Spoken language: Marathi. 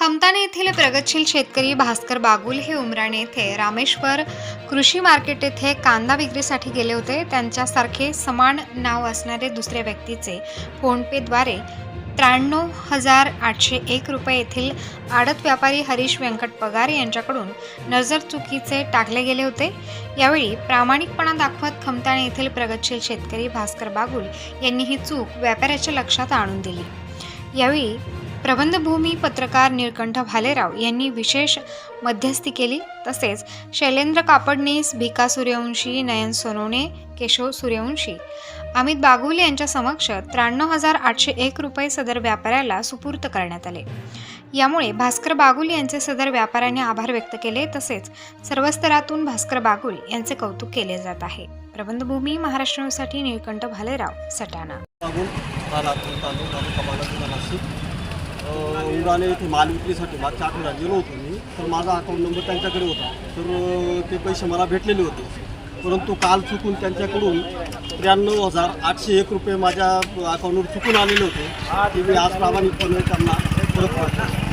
खमताने येथील प्रगतशील शेतकरी भास्कर बागुल हे उमराणे येथे रामेश्वर कृषी मार्केट येथे कांदा विक्रीसाठी गेले होते. त्यांच्यासारखे समान नाव असणारे दुसऱ्या व्यक्तीचे फोनपेद्वारे त्र्याण्णव हजार आठशे एक रुपये येथील आडत व्यापारी हरीश व्यंकट पगार यांच्याकडून नजर चुकीचे टाकले गेले होते. यावेळी प्रामाणिकपणा दाखवत खमताणे येथील प्रगतशील शेतकरी भास्कर बागुल यांनी ही चूक व्यापाऱ्याच्या लक्षात आणून दिली. यावेळी प्रबंधभूमी पत्रकार निळकंठ भालेराव यांनी विशेष मध्यस्थी केली. तसेच शैलेंद्र कापडनीस भिका सूर्यवंशी नयन सोनवणे केशव सूर्यवंशी अमित बागुल यांच्या समक्ष त्र्याण्णव हजार आठशे एक रुपये सदर व्यापाऱ्याला सुपूर्त करण्यात आले. यामुळे भास्कर बागुल यांचे सदर व्यापाऱ्याने आभार व्यक्त केले. तसेच सर्व स्तरातून भास्कर बागुल यांचे कौतुक केले जात आहे. प्रबंधभूमी महाराष्ट्रासाठी निळकंठ भालेराव सटाणा. लागून इथे माल विक्रीसाठी मागच्या आठवड्यात गेलो होतो मी. तर माझा अकाउंट नंबर त्यांच्याकडे होता. तर ते पैसे मला भेटलेले होते. परंतु काल चुकून त्यांच्याकडून त्र्याण्णव हजार आठशे एक रुपये माझ्या अकाउंटवर चुकून आलेले होते. ते मी आज प्रामाणिकपणे त्यांना परत करतो